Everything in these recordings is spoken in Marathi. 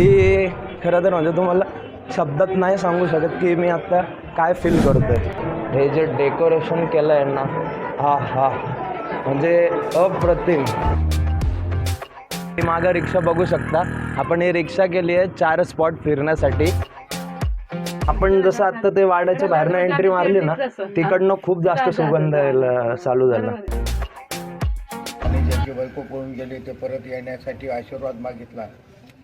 मी खरं तर म्हणजे तुम्हाला शब्दात नाही सांगू शकत की मी आत्ता काय फील करतो आहे हे जे डेकोरेशन केलं आहे ना हा हा म्हणजे अप्रतिम. मागं रिक्षा बघू शकता. आपण ही रिक्षा केली आहे चार स्पॉट फिरण्यासाठी. आपण जसं आत्ता ते वाड्याच्या बाहेरनं एंट्री मारली ना तिकडनं खूप जास्त सुगंध यायला चालू झाला. आणि ज्यांची बायको पळून गेली ते परत येण्यासाठी आशीर्वाद मागितला.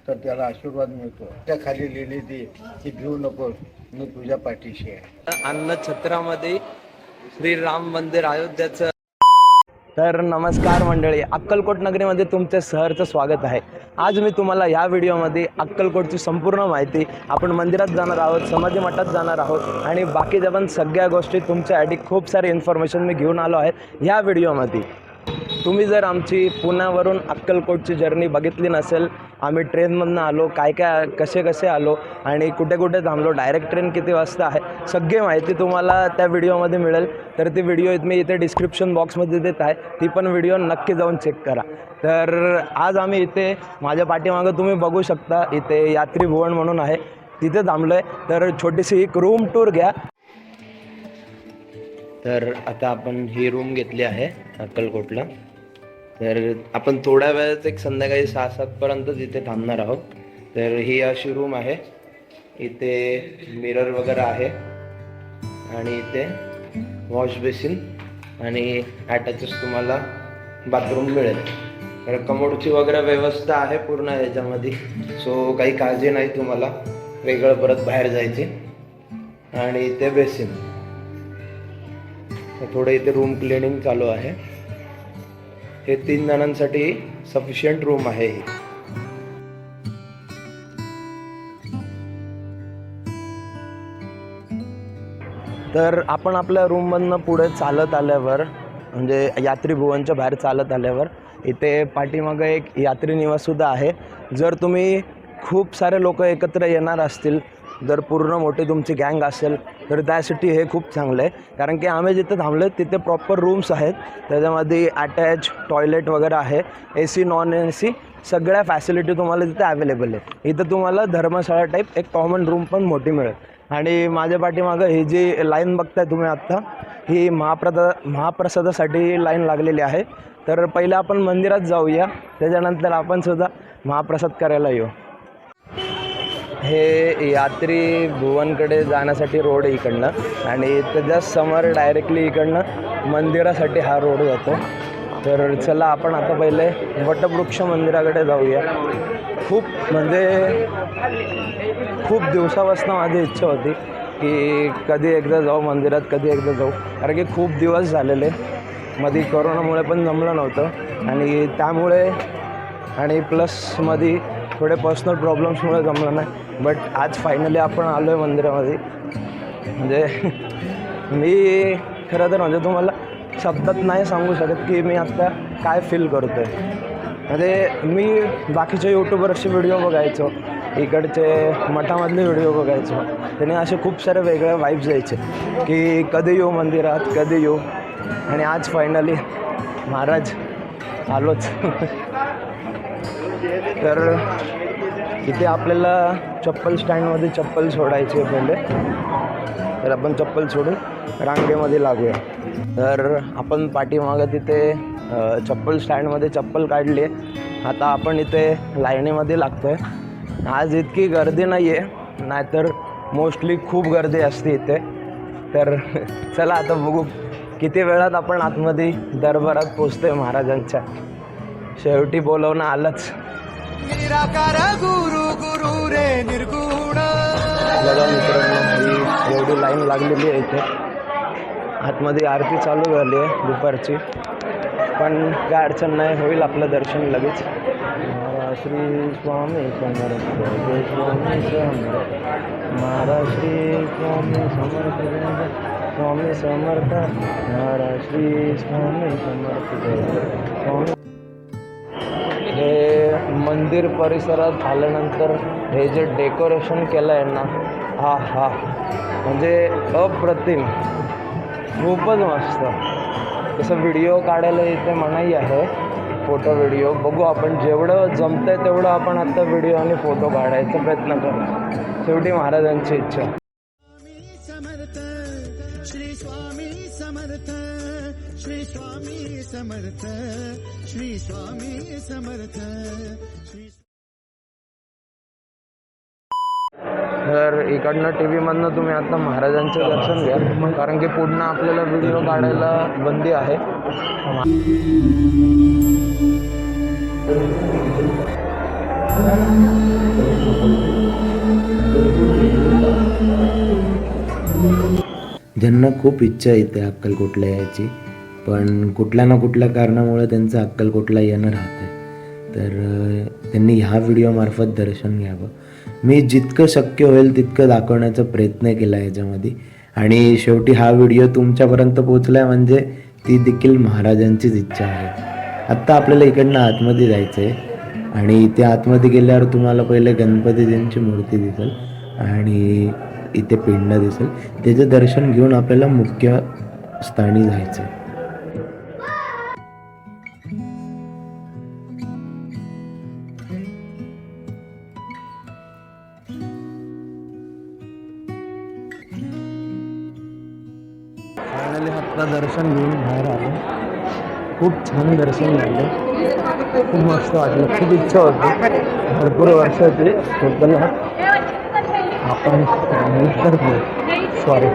तर त्याला आशीर्वाद मिळतो. त्या खाली लिहिली ती की भिऊ नकोस मी तुझ्या पाठीशी आहे. अन्न छत्रामध्ये श्रीराम मंदिर अयोध्याचं तर नमस्कार मंडळी अक्कलकोट नगरीमध्ये तुमचे सहर्चं स्वागत आहे. आज मी तुम्हाला ह्या व्हिडिओमध्ये अक्कलकोटची संपूर्ण माहिती आपण मंदिरात जाणार आहोत समाधी मठात जाणार आहोत आणि बाकीच्या पण सगळ्या गोष्टी तुमच्यासाठी खूप सारी इन्फॉर्मेशन मी घेऊन आलो आहे ह्या व्हिडिओमध्ये. तुम्ही जर आमची पुण्यावरून अक्कलकोटची जर्नी बघितली नसेल आम्ही ट्रेनमधनं आलो काय काय कसे कसे आलो आणि कुठे कुठे थांबलो डायरेक्ट ट्रेन किती वाजता आहे सगळी माहिती तुम्हाला त्या व्हिडिओमध्ये मिळेल. तर ती व्हिडिओ मी इथे डिस्क्रिप्शन बॉक्समध्ये देत आहे. ती पण व्हिडिओ नक्की जाऊन चेक करा. तर आज आम्ही इथे माझ्या पाठीमागं तुम्ही बघू शकता इथे यात्री भुवन म्हणून आहे. तिथे थांबलो आहे तर छोटीशी एक रूम टूर घ्या. तर आता आपण ही रूम घेतली आहे अक्कलकोटला. तर आपण थोड्या वेळात एक संध्याकाळी सहा सातपर्यंतच इथे थांबणार आहोत. तर ही अशी रूम आहे. इथे मिरर वगैरे आहे. आणि इथे वॉश बेसिन आणि ॲटॅचच तुम्हाला बाथरूम मिळेल. तर कमोडची वगैरे व्यवस्था आहे पूर्ण याच्यामध्ये. सो काही काळजी नाही तुम्हाला. वेगळं परत बाहेर जायची. आणि इथे बेसिन थोडं इथे रूम क्लिनिंग चालू आहे. हे तीन जणांसाठी सफिशियंट रूम आहे. ही तर आपण आपल्या रूममधनं पुढे चालत आल्यावर म्हणजे यात्री भुवनच्या बाहेर चालत आल्यावर इथे पाठीमागं एक यात्री निवाससुद्धा आहे. जर तुम्ही खूप सारे लोक एकत्र येणार असतील जर पूर्ण मोठी तुमची गँग असेल तर त्यासाठी हे खूप चांगलं आहे. कारण की आम्ही जिथे थांबलो आहे तिथे प्रॉपर रूम्स आहेत. त्याच्यामध्ये अटॅच टॉयलेट वगैरे आहे. A C non A C सगळ्या फॅसिलिटी तुम्हाला तिथे अवेलेबल आहे इथं तुम्हाला धर्मशाळा टाईप एक कॉमन रूम पण मोठी मिळेल. आणि माझ्या पाठीमागं ही जी लाईन बघताय तुम्ही आत्ता ही महाप्रदा महाप्रसादासाठी लाईन लागलेली आहे. तर पहिलं आपण मंदिरात जाऊया. त्याच्यानंतर आपण सुद्धा महाप्रसाद करायला येऊ. हे यात्री भुवनकडे जाण्यासाठी रोड आहे इकडनं. आणि त्याच्यासमोर डायरेक्टली इकडनं मंदिरासाठी हा रोड जातो. तर चला आपण आता पहिले वटवृक्ष मंदिराकडे जाऊया. खूप म्हणजे खूप दिवसापासून माझी इच्छा होती की कधी एकदा जाऊ मंदिरात कधी एकदा जाऊ. कारण की खूप दिवस झालेले. मध्ये कोरोनामुळे पण जमलं नव्हतं. आणि त्यामुळे आणि प्लसमध्ये थोडे पर्सनल प्रॉब्लेम्समुळे जमलं नाही. बट आज फायनली आपण आलो आहे मंदिरामध्ये. म्हणजे मी खरं तर म्हणजे तुम्हाला शब्दात नाही सांगू शकत की मी आत्ता काय फील करतो आहे म्हणजे मी बाकीचे यूट्यूबरचे व्हिडिओ बघायचो इकडचे मठामधले व्हिडिओ बघायचो. त्याने असे खूप सारे वेगळे वाईब्स यायचे की कधी येऊ मंदिरात कधी येऊ. आणि आज फायनली महाराज आलोच. तर इथे आपल्याला चप्पल स्टँडमध्ये चप्पल सोडायची आहे पहिले. तर आपण चप्पल सोडून रांगेमध्ये लागूया. तर आपण पाठीमागं तिथे चप्पल स्टँडमध्ये चप्पल काढली आहे. आता आपण इथे लाईनीमध्ये लागतो आहे आज इतकी गर्दी नाही आहे नाहीतर मोस्टली खूप गर्दी असते इथे. तर चला आता बघू किती वेळात आपण आतमध्ये दरबारात पोचतोय महाराजांच्या. शेवटी बोलवणं आलंच. निराकार गुरु गुरु रे निर्गुण बघा मित्रांनो ही एवढी लाईन लागलेली आहे इथे. आतमध्ये आरती चालू झाली आहे दुपारची. पण काय अडचण नाही होईल आपलं दर्शन लगेच. महाराज श्री स्वामी समर्थ जय स्वामी समर्थ. महाराज श्री स्वामी समर्थ स्वामी समर्थ. महाराज श्री स्वामी समर्थ जय स्वामी मंदिर परिसरात आल्यानंतर हे जे डेकोरेशन केलं आहे ना हा हा. म्हणजे अप्रतिम. खूपच मस्त. तसं व्हिडिओ काढायला इथे मनाई आहे. फोटो व्हिडिओ बघू आपण जेवढं जमतंय तेवढं आपण आत्ता व्हिडिओ आणि फोटो काढायचा प्रयत्न करू. शेवटी महाराजांची इच्छा. समर्थ श्री स्वामी समर्थ. श्री स्वामी समर्थ श्री स्वामी समर्थ श्री तर इकडनं टी व्हीमधनं तुम्ही आता महाराजांचं दर्शन घ्या कारण की पुढनं आपल्याला व्हिडिओ काढायला बंदी आहे. ज्यांना खूप इच्छा येते अक्कलकोटला यायची पण कुठल्या ना कुठल्या कारणामुळे त्यांचं अक्कलकोटला येणं राहतं. तर त्यांनी ह्या व्हिडिओमार्फत दर्शन घ्यावं. मी जितकं शक्य होईल तितकं दाखवण्याचा प्रयत्न केला याच्यामध्ये. आणि शेवटी हा व्हिडिओ तुमच्यापर्यंत पोचला आहे म्हणजे ती देखील महाराजांचीच इच्छा आहे. आत्ता आपल्याला इकडनं आतमध्ये जायचं आहे आणि इथे आतमध्ये गेल्यावर तुम्हाला पहिले गणपतीजींची मूर्ती दिसेल. आणि इथे पिंड दिसेल. त्याचं दर्शन घेऊन आपल्याला मुख्य स्थानी जायचं आहे छान दर्शन झालं खूप मस्त वाटलं. खूप इच्छा होती. भरपूर वर्षाची होतं. ना आपण सॉरी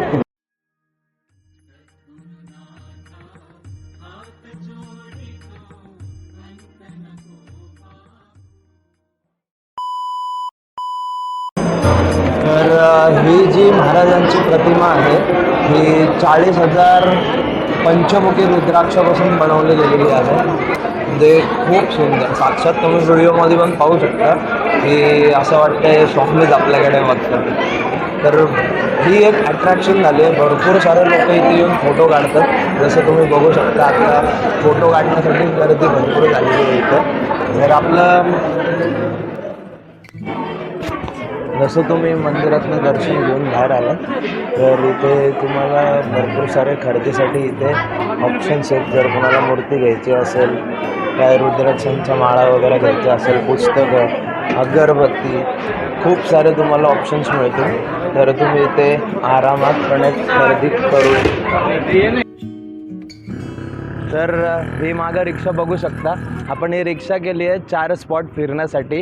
तर ही जी महाराजांची प्रतिमा आहे ही चाळीस हजार पंचमुखी रुद्राक्षापासून बनवली गेलेली आहे. ते खूप सुंदर. साक्षात तुम्ही व्हिडिओमध्ये पण पाहू शकता की असं वाटतं हे स्वप्नीच आपल्याकडे बघतात. तर ही एक अट्रॅक्शन झाली आहे. भरपूर सारे लोक इथे येऊन फोटो काढतात. जसं तुम्ही बघू शकता आता फोटो काढण्यासाठी गर्दी भरपूर झालेली आहे इथं. जर आपलं जसं तुम्ही मंदिरातनं दर्शन घेऊन बाहेर आलात तर इथे तुम्हाला भरपूर सारे खरेदीसाठी इथे ऑप्शन्स आहेत. जर कोणाला मूर्ती घ्यायची असेल काय रुद्राक्षांच्या माळा वगैरे घ्यायच्या असेल पुस्तकं अगरबत्ती खूप सारे तुम्हाला ऑप्शन्स मिळतील. तर तुम्ही इथे आरामातपणे खरेदी करू. तर ही मागं रिक्षा बघू शकता. आपण ही रिक्षा केली आहे चार स्पॉट फिरण्यासाठी.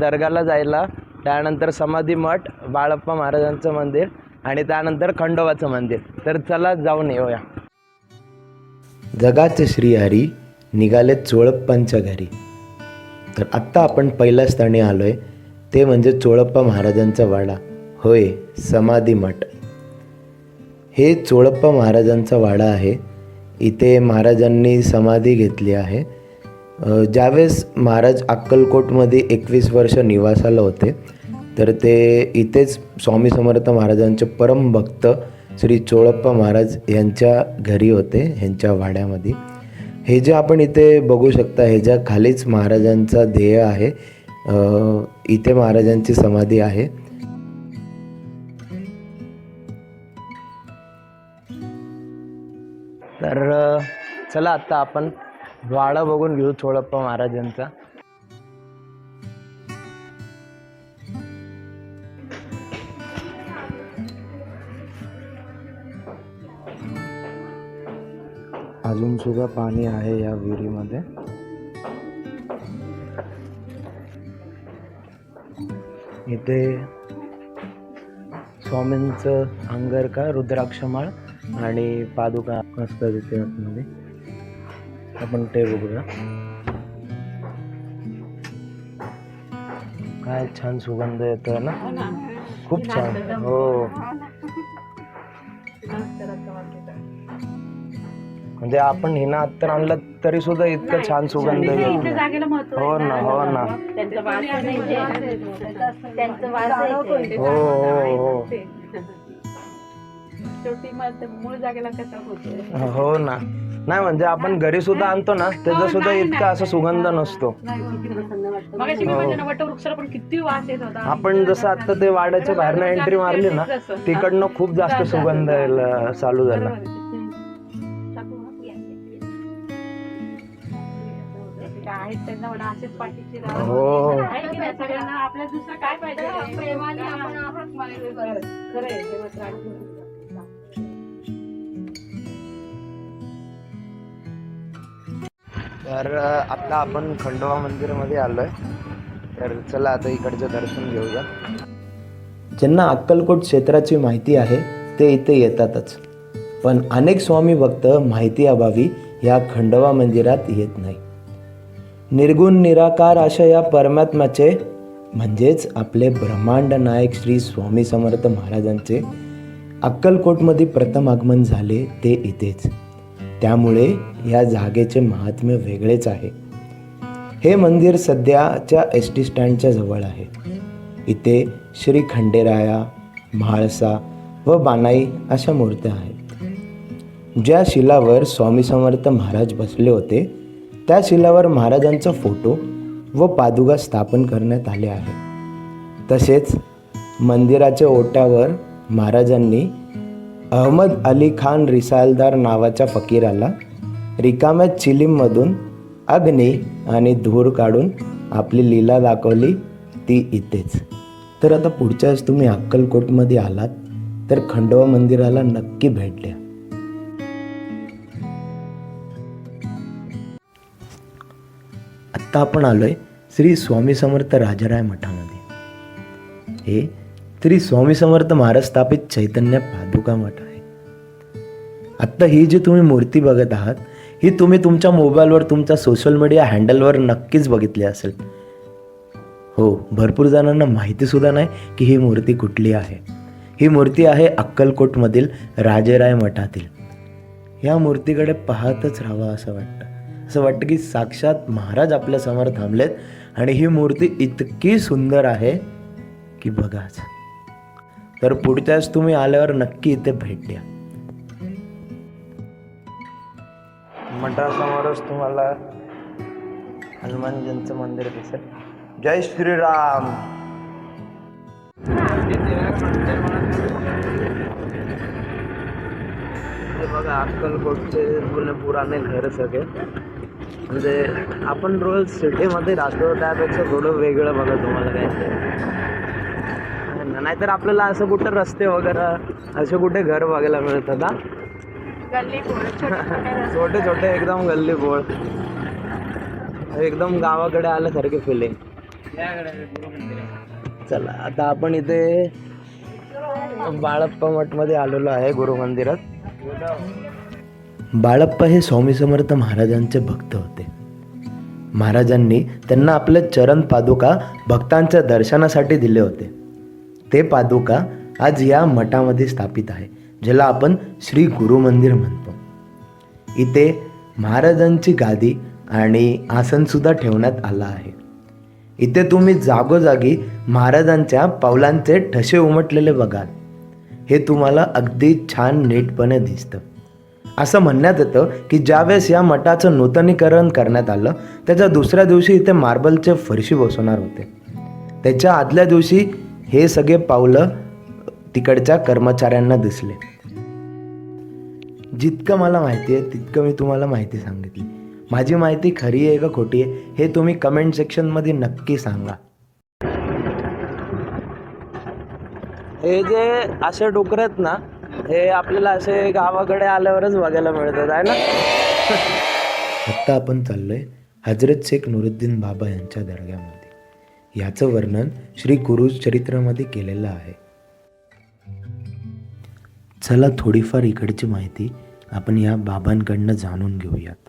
दर्गाला जायला त्यानंतर समाधी मठ बाळप्पा महाराजांचं मंदिर आणि त्यानंतर खंडोबाचं मंदिर. तर चला जाऊन येऊया. जगाचे श्रीहरी निघाले चोळप्पांच्या घरी. तर आत्ता आपण पहिल्या स्थानी आलो आहे ते म्हणजे चोळप्पा महाराजांचा वाडा. होय समाधी मठ. हे चोळप्पा महाराजांचा वाडा आहे. इथे महाराजांनी समाधी घेतली आहे. ज्यावेळेस महाराज अक्कलकोटमध्ये एकवीस वर्ष निवासाला होते तर ते इथेच स्वामी समर्थ महाराजांचे परम भक्त श्री चोळप्पा महाराज यांच्या घरी होते ह्यांच्या वाड्यामध्ये. हे जे आपण इथे बघू शकता ह्याच्या खालीच महाराजांचा ध्येय आहे इथे महाराजांची समाधी आहे. तर चला आत्ता आपण वाडा बघून घेऊ थोडप्पा महाराजांचा. अजून सुद्धा पाणी आहे या विहिरीमध्ये. इथे स्वामींचं अंगर का रुद्राक्षमाळ आणि पादुका असतात इथे आतमध्ये आपण ते बघूया. काय छान सुगंध येतोय ना? खूप छान. हो. म्हणजे आपण हिना अत्तर आणलं तरी सुद्धा इतकं छान सुगंध येत. हो ना हो ना. त्यांचं वास त्यांचं वास आहे. हो हो हो. शेवटी मग मूळ जागेला कसा होतो हो ना. नाही म्हणजे आपण घरी सुद्धा आणतो ना त्याचा सुद्धा इतका असा सुगंध नसतो. मग मी म्हणजे ना वटवृक्षाला पण किती वास येत होता. आपण जसं आता ते वाड्याच्या बाहेरनं एंट्री मारली ना तिकडनं खूप जास्त सुगंध यायला चालू झाला. हो. आपल्या दुसरं काय पाहिजे? तर आत्ता आता आपण खंडोबा मंदिरामध्ये आलोय. तर चला आता इकडचं दर्शन घेऊया. ज्यांना अक्कलकोट क्षेत्राची माहिती आहे ते इथे येतातच. पण अनेक स्वामी भक्त माहिती अभावी या खंडोबा मंदिरात येत नाही. निर्गुण निराकार अशा या परमात्म्याचे म्हणजेच आपले ब्रह्मांड नायक श्री स्वामी समर्थ महाराजांचे अक्कलकोटमध्ये प्रथम आगमन झाले ते इथेच. त्यामुळे या जागेचे महात्म्य वेगळेच आहे. हे मंदिर सध्याच्या एस टी स्टँडच्या जवळ आहे. इथे श्री खंडेराया म्हाळसा व बानाई अशा मूर्त्या आहेत. ज्या शिलावर स्वामी समर्थ महाराज बसले होते त्या शिलावर महाराजांचा फोटो व पादुका स्थापन करण्यात आले आहे. तसेच मंदिराच्या ओट्यावर महाराजांनी अहमद अली खान रिसालदार नावाच्या फकीराला रिकाम्या चिलीममधून अग्नी आणि धूर काढून आपली लीला दाखवली ती इथेच. तर आता पुढच्या वेळेस तुम्ही अक्कलकोटमध्ये आलात तर खंडोबा मंदिराला नक्की भेट द्या. आत्ता आपण आलोय श्री स्वामी समर्थ राजाराय मठामध्ये. हे श्री स्वामी समर्थ महाराज स्थापित चैतन्य पादुका मठ आहे. आत्ता ही जी तुम्ही मूर्ती बघत आहात ही तुम्ही तुमच्या मोबाईलवर तुमच्या सोशल मीडिया हँडलवर नक्कीच बघितली असेल. हो भरपूर जणांना माहितीसुद्धा नाही की ही मूर्ती कुठली आहे. ही मूर्ती आहे अक्कलकोटमधील राजेराय मठातील. या मूर्तीकडे पाहतच राहावं असं वाटतं. असं वाटतं की साक्षात महाराज आपल्यासमोर थांबलेत आणि ही मूर्ती इतकी सुंदर आहे की बघाच. तर पुढच्याच तुम्ही आल्यावर नक्की इथे भेट द्या. मठासमोरच तुम्हाला हनुमानजींचं मंदिर दिसेल. जय श्रीराम. बघा अक्कलकोटचे जुने पुराने घर सगळे. म्हणजे आपण रोज सिटीमध्ये राहतो त्यापेक्षा थोडं वेगळं बघा तुम्हाला काय नाहीतर आपल्याला असं कुठं रस्ते वगैरे असे कुठे घर बघायला मिळतात हा? गल्ली बोळ, छोटे-छोटे छोटे छोटे एकदम गल्ली बोळ एकदम गावाकडे आल्यासारखे फिलिंग चला आता आपण इथे बाळप्पा मठमध्ये आलेलो आहे गुरु मंदिरात. बाळप्पा हे स्वामी समर्थ महाराजांचे भक्त होते. महाराजांनी त्यांना आपले चरण पादुका भक्तांच्या दर्शनासाठी दिले होते. ते पादुका आज या मठामध्ये स्थापित आहे ज्याला आपण श्री गुरु मंदिर म्हणतो. इथे महाराजांची गादी आणि आसनसुद्धा ठेवण्यात आलं आहे. इथे तुम्ही जागोजागी महाराजांच्या पावलांचे ठसे उमटलेले बघाल. हे तुम्हाला अगदी छान नीटपणे दिसतं. असं म्हणण्यात येतं की ज्यावेळेस या मठाचं नूतनीकरण करण्यात आलं त्याच्या दुसऱ्या दिवशी इथे मार्बलचे फरशी बसवणार होते. त्याच्या आदल्या दिवशी हे सगळे पावलं तिकडच्या कर्मचाऱ्यांना दिसले. जितकं मला माहिती आहे तितकं मी तुम्हाला माहिती सांगितली. माझी माहिती खरी आहे का खोटी आहे हे तुम्ही कमेंट सेक्शनमध्ये नक्की सांगा. हे जे असे डुकर आहेत ना हे आपल्याला असे गावाकडे आल्यावरच बघायला मिळतात आहे ना? आत्ता आपण चाललोय हजरत शेख नुरुद्दीन बाबा यांच्या दर्ग्यामध्ये. याचं वर्णन श्री गुरुज चरित्रामध्ये केलेलं आहे. चला थोडीफार इकडची माहिती आपण या बाबांकडनं जाणून घेऊयात.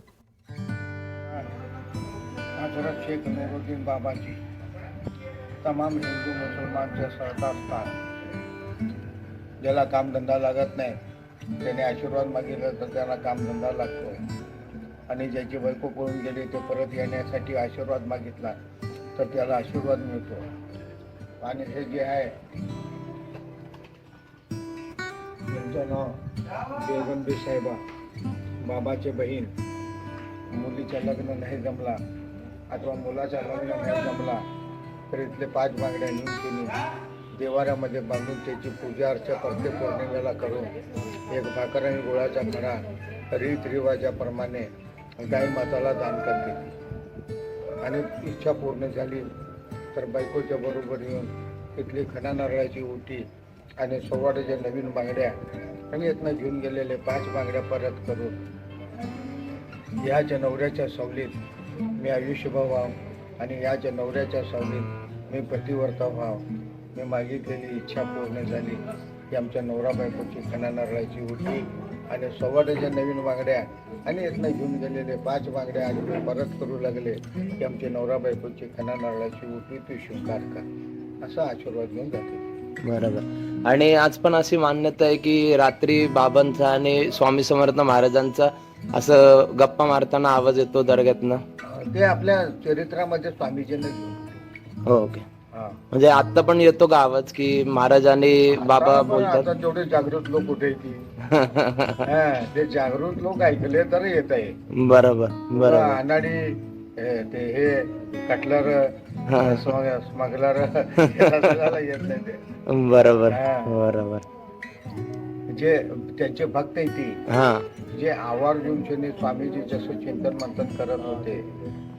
हजरत शेख नुरुद्दीन बाबाजी तमाम हिंदू मुसलमानचे सरदार असतात ज्याला कामधंदा लागत नाही त्याने आशीर्वाद मागितला तर त्याला कामधंदा लागतो आणि ज्याची बायको पळून गेली ते परत येण्यासाठी आशीर्वाद मागितला. तर त्याला आशीर्वाद मिळतो. आणि हे जे आहे त्यांचं नाव बेगंबी साहेबा बाबाचे बहीण मुलीचं लग्न नाही जमला अथवा मुलाचं लग्न नाही जमला तर इथले पाच बांगड्या नेऊन देवाऱ्यामध्ये बांधून त्याची पूजा अर्चा प्रत्येक पौर्णिमेला करून एक भाकर आणि गुळाचा खडा रीतरिवाजाप्रमाणे गाई माताला दान करते. आणि इच्छा पूर्ण झाली तर बायकोच्या बरोबर येऊन तिथली खणा नारळाची ओटी आणि सोवाड्याच्या नवीन बांगड्या आणि यातनं घेऊन गेलेले पाच बांगड्या परत करून याच्या नवऱ्याच्या सावलीत मी आयुष्यभर व्हाव आणि याच्या नवऱ्याच्या सावलीत मी प्रतिवर्ता व्हाव. मी मागितलेली इच्छा पूर्ण झाली. की आमच्या नवरा बायकोची खणा नारळाची ओटी आणि सव्वाड्याच्या नवीन बांगड्या आणि यातनं घेऊन गेलेले पाच बांगड्या आणि परत करू लागले की आमच्या नवरा बायकोची खणा नारळाची ओटी तू स्वीकार कर. असा आशीर्वाद घेऊन जाते. बरोबर. आणि आज पण अशी मान्यता आहे की रात्री बाबांचा आणि स्वामी समर्थ महाराजांचा असं गप्पा मारताना आवाज येतो दर्ग्यातनं? ते आपल्या चरित्रामध्ये स्वामीजीने घेऊन हो ओके. म्हणजे आता पण येतो का आवाज की महाराज आणि बाबा बोलतात. आता तेवढे जागृत लोक कुठे ते? जागृत लोक ऐकले तर येत आहे बरोबर बरोबर. अनाडी ते हे कटलर हा. स्मगलर येत नाही ते बरोबर. बरोबर. जे त्यांचे भक्त आहे ती. हा. जे आवर्जून स्वामीजी जसं चिंतन मंथन करत होते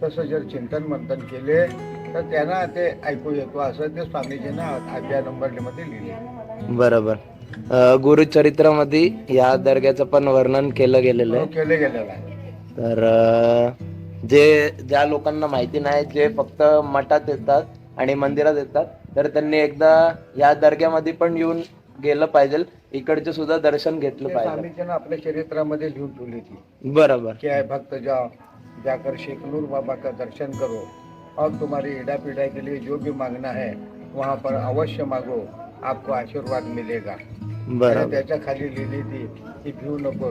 तसं जर चिंतन मंथन केले तर त्यांना ते ऐकू येतो असं ते स्वामीजींना आज्ञा नंबरमध्ये लिहिले. बरोबर. गुरुचरित्रामध्ये या दर्ग्याचं पण वर्णन केलं गेलेलं आहे. केले गेलेलं आहे. तर जे ज्या लोकांना माहिती नाही जे फक्त मठात येतात आणि मंदिरात येतात तर त्यांनी एकदा या दर्ग्यामध्ये पण येऊन गेलं पाहिजे. इकडचे सुद्धा दर्शन घेतलं पाहिजे. स्वामीजीनं आपल्या चरित्रामध्ये लिहून ठेवली ती बरोबर. है भक्त जाओ जाकर शेखनूर बाबा का दर्शन करो. और तुम्हारी इडा पीड़ा के लिए जो भी मांगना है वहाँ पर अवश्य मांगो। आपको आशीर्वाद मिलेगा। त्याच्याखाली लिहिली ती की भिऊ नको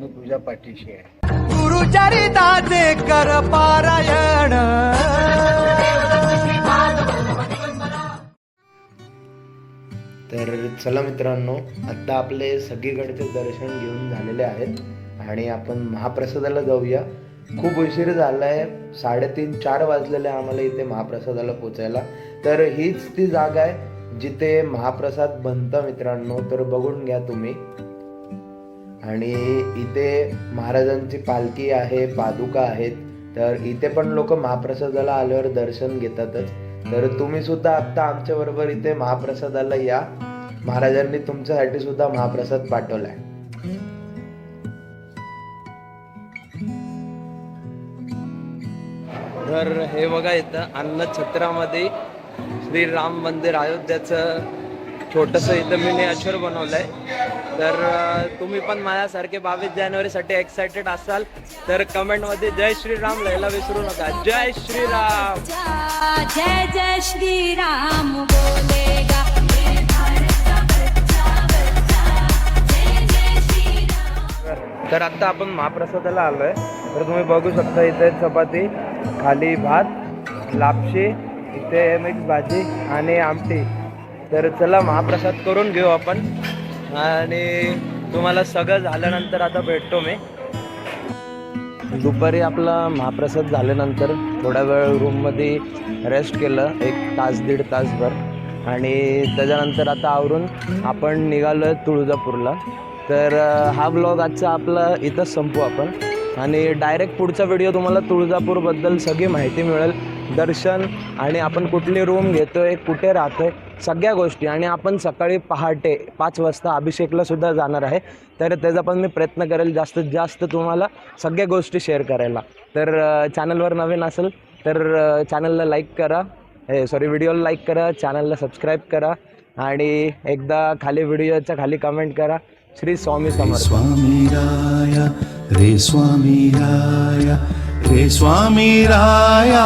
मी तुझ्या पाठीशी आहे गुरुचरिताचे कर पारायण। तर चला मित्रांनो आत्ता आपले सगळीकडचे दर्शन घेऊन झालेले आहेत आणि आपण महाप्रसादाला जाऊया. खूप उशीर झाला आहे साडेतीन चार वाजलेले आहे आम्हाला इथे महाप्रसादाला पोचायला तर हीच ती जागा आहे जिथे महाप्रसाद बनतं मित्रांनो. तर बघून घ्या तुम्ही. आणि इथे महाराजांची पालखी आहे पादुका आहेत. तर इथे पण लोक महाप्रसादाला आल्यावर दर्शन घेतातच. तर तुम्ही सुद्धा आत्ता आमच्या बरोबर इथे महाप्रसादाला या. महाराजांनी तुमच्यासाठी सुद्धा महाप्रसाद पाठवलाय. तर हे बघा इथं अन्न छत्रामध्ये श्रीराम मंदिर अयोध्याचं छोटंसं इथं मिनिएचर बनवलंय. तर अं, तुम्ही पण माझ्यासारखे बावीस जानेवारीसाठी एक्सायटेड असाल तर कमेंटमध्ये जय श्रीराम लिहायला विसरू नका. जय श्रीराम जय जय श्री राम बोलेगा. श्री राम तर आता आपण महाप्रसादाला आलोय. तर तुम्ही बघू शकता इथे चपाती. खाली भात लापशी इथे मिक्स भाजी आणि आमटी. तर चला महाप्रसाद करून घेऊ आपण. आणि तुम्हाला सगळं झाल्यानंतर आता भेटतो मी. दुपारी आपला महाप्रसाद झाल्यानंतर थोडा वेळ रूममध्ये रेस्ट केलं एक तास दीड तासभर. आणि त्याच्यानंतर आता आवरून आपण निघालो आहे तुळजापूरला. तर हा ब्लॉग आजचा आपला इथंच संपू आपण. आणि डायरेक्ट पुढचा व्हिडिओ तुम्हाला तुळजापूरबद्दल सगळी माहिती मिळेल. दर्शन आणि आपण कुठली रूम घेतो आहे कुठे राहतो आहे सगळ्या गोष्टी. आणि आपण सकाळी पहाटे पाच वाजता अभिषेकला सुद्धा जाणार आहे. तर त्याचा पण मी प्रयत्न करेल जास्तीत जास्त तुम्हाला सगळ्या गोष्टी शेअर करायला. तर चॅनलवर नवीन असेल तर चॅनलला लाईक करा. हे सॉरी व्हिडिओला लाईक करा चॅनलला सबस्क्राईब करा. आणि एकदा खाली व्हिडिओच्या खाली कमेंट करा. श्री स्वामी समर्थ. स्वामी राया रे स्वामी राया रे स्वामी राया